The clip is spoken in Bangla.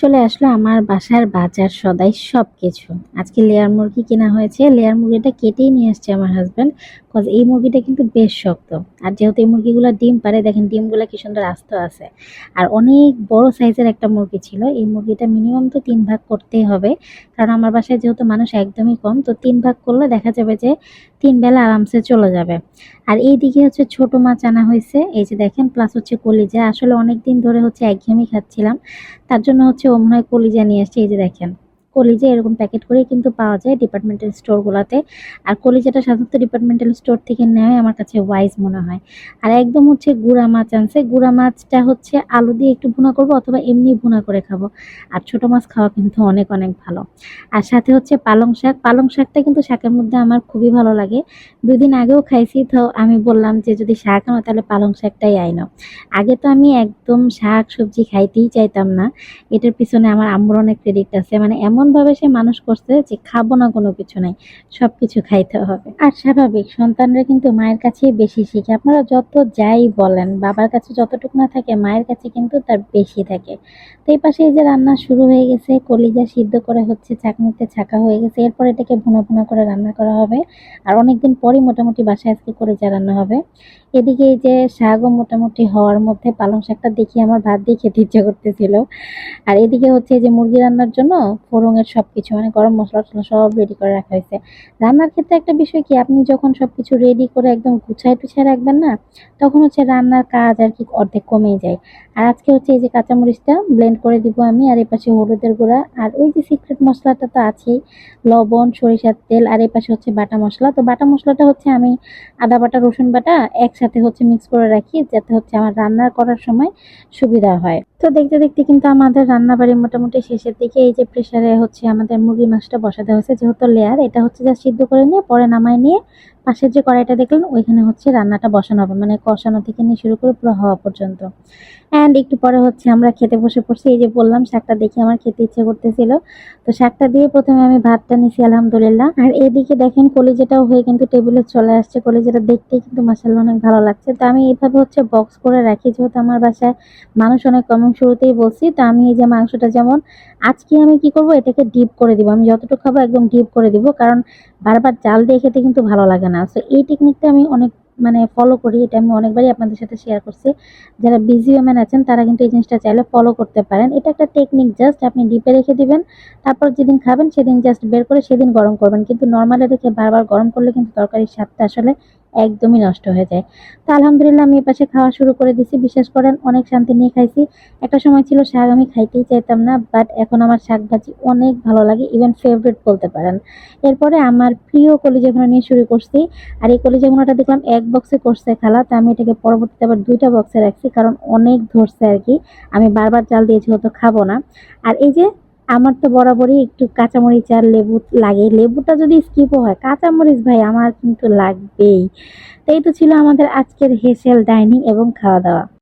চলে আসলো আমার বাসার বাজার সদাই সব কিছু আজকে লেয়ার মুরগি কেনা হয়েছে। লেয়ার মুরগিটা কেটেই নিয়ে আসছে আমার হাজব্যান্ড কজ এই মুরগিটা কিন্তু বেশ শক্ত। আর যেহেতু এই মুরগিগুলো ডিম পারে, দেখেন ডিমগুলো কি সুন্দর আস্ত আছে। আর অনেক বড় সাইজের একটা মুরগি ছিল। এই মুরগিটা মিনিমাম তো তিন ভাগ করতেই হবে। কারণ আমার বাসায় যেহেতু মানুষ একদমই কম, তো তিন ভাগ করলে দেখা যাবে যে তিন বেলা আরামসে চলে যাবে। আর এই দিকে হচ্ছে ছোট মাছ আনা হয়েছে। এই যে দেখেন প্লাস হচ্ছে কলিজা। আসলে অনেক দিন ধরে হচ্ছে একঘেয়েমি খাচ্ছিলাম। তার জন্য হচ্ছে ও মনে হয় কলিজা নিয়ে আসছে এই যে দেখেন। কলিজা এরকম প্যাকেট করেই কিন্তু পাওয়া যায় ডিপার্টমেন্টাল স্টোরগুলোতে আর কলিজাটা সাধারণত ডিপার্টমেন্টাল স্টোর থেকে নেওয়াই আমার কাছে ওয়াইজ মনে হয়। আর একদম হচ্ছে গুঁড়া মাছ আনছে। গুঁড়া মাছটা হচ্ছে আলু দিয়ে একটু ভুনা করব অথবা এমনি ভুনা করে খাব। আর ছোট মাছ খাওয়া কিন্তু অনেক অনেক ভালো। আর সাথে হচ্ছে পালং শাক। পালং শাকটা কিন্তু শাকের মধ্যে আমার খুবই ভালো লাগে। দুদিন আগেও খাইছি, তো আমি বললাম যে যদি শাক আনো তাহলে পালং শাকটাই আইনো আগে তো আমি একদম শাক সবজি খাইতেই চাইতাম না। এটার পিছনে আমার আম্মুর অনেক ক্রেডিট আছে। মানে এমনভাবে সে মানুষ করছে যে খাব না কোনো কিছু নাই সব কিছু খাইতে হবে। আর স্বাভাবিক, সন্তানরা কিন্তু মায়ের কাছেই বেশি শিখে। আপনারা যত যাই বলেন, বাবার কাছে যতটুকু না থাকে, মায়ের কাছে কিন্তু তার বেশি থাকে। তো এই পাশে এই যে রান্না শুরু হয়ে গেছে, কলিজা সিদ্ধ করে হচ্ছে, চাকনিতে ছাকা হয়ে গেছে। এরপর এটাকে ভুনা ভুনা করে রান্না করা হবে। আর অনেকদিন পরই মোটামুটি বাসায় আজকে কলিজা রান্না হবে। এদিকে এই যে শাকও মোটামুটি হওয়ার মধ্যে পালং শাকটা দেখি আমার ভাত দিয়ে খেতে ইচ্ছে করতেছিল। আর এদিকে হচ্ছে যে মুরগি রান্নার জন্য ফোড়নের সব কিছু মানে গরম মশলা টসলা সব রেডি করে রাখা হয়েছে। রান্নার ক্ষেত্রে একটা বিষয় কি, আপনি যখন সব কিছু রেডি করে একদম গুছায় টুছায় রাখবেন না, তখন হচ্ছে রান্নার কাজ আর কি অর্ধেক কমেই যায়। আর আজকে হচ্ছে এই যে কাঁচামরিচটা ব্লেন্ড করে দিব আমি, আর এই পাশে হলুদের গুঁড়া, আর ওই যে সিক্রেট মশলাটা তো আছেই, লবণ, সরিষার তেল, আর এই পাশে হচ্ছে বাটা মশলা। তো বাটা মশলাটা হচ্ছে আমি আদা বাটা, রসুন বাটা একসাথে হচ্ছে মিক্স করে রাখি যাতে হচ্ছে আমার রান্না করার সময় সুবিধা হয়। তো দেখতে দেখতে কিন্তু আমাদের রান্না বাড়ি মোটামুটি শেষের দিকে এই যে প্রেসারে হচ্ছে আমাদের মুরগি মাছটা বসাতে হয়েছে, যেহেতু লেয়ার এটা হচ্ছে যা সিদ্ধ করে নিয়ে পরে নামায় নিয়ে পাশের যে কড়াইটা দেখলেন, ওইখানে হচ্ছে রান্নাটা বসানো হবে মানে কষানো থেকে নিয়ে শুরু করে পুরো হওয়া পর্যন্ত। অ্যান্ড একটু পরে হচ্ছে আমরা খেতে বসে পড়ছি, এই যে বললাম শাকটা দেখে আমার খেতে ইচ্ছে করতেছিল। তো শাকটা দিয়ে প্রথমে আমি ভাতটা নিছি, আলহামদুলিল্লাহ। আর এদিকে দেখেন কলিজাটাও হয়ে কিন্তু টেবিলে চলে আসছে, কলিজাটা দেখতেই কিন্তু মাসাল্লাহ অনেক ভালো লাগছে। তো আমি এইভাবে হচ্ছে বক্স করে রাখি, যেহেতু আমার বাসায় মানুষ অনেক কম শুরুতেই বলছি, তো আমি এই যে মাংসটা যেমন, আজকে আমি কি করব, এটাকে ডিপ করে দিব। আমি যতটুকু খাব একদম ডিপ করে দিব, কারণ বারবার জাল দিয়ে খেতে কিন্তু ভালো লাগে না। তো এই টেকনিকটা আমি অনেক মানে ফলো করি, এটা আমি অনেকবারই আপনাদের সাথে শেয়ার করছি। যারা বিজি ওম্যান আছেন, তারা কিন্তু এই জিনিসটা চাইলে ফলো করতে পারেন। এটা একটা টেকনিক জাস্ট আপনি ডিপে রেখে দিবেন, তারপর যেদিন খাবেন, সেদিন জাস্ট বের করে সেদিন গরম করবেন। কিন্তু নর্মালি রেখে বারবার গরম করলে কিন্তু তরকারির স্বাদটা আসলে একদমই নষ্ট হয়ে যায়। তো আলহামদুলিল্লাহ আমি এপাশে খাওয়া শুরু করে দিছি। বিশ্বাস করেন, অনেক শান্তি নিয়ে খাইছি। একটা সময় ছিল শাক আমি খাইতেই চাইতাম না বাট এখন আমার শাক ভাজি অনেক ভালো লাগে ইভেন ফেভারিট বলতে পারেন। এরপরে আমার প্রিয় কলিজাগুলো নিয়ে শুরু করছি, আর এই কলিজাগুলোটা দেখলাম এক বক্সে করছে খালা, তো আমি এটাকে পরবর্তীতে আবার দুইটা বক্সে রাখছি, কারণ অনেক ধরছে আর কি। আমি বারবার চাল দিয়েছি হয়তো খাব না। আর এই যে আমার তো বরাবরই একটু কাঁচামরিচ আর লেবু লাগে। লেবুটা যদি স্কিপও হয়, কাঁচামরিচ ভাই আমার কিন্তু লাগবেই। তাই তো ছিল আমাদের আজকের হেসেল ডাইনিং এবং খাওয়া দাওয়া।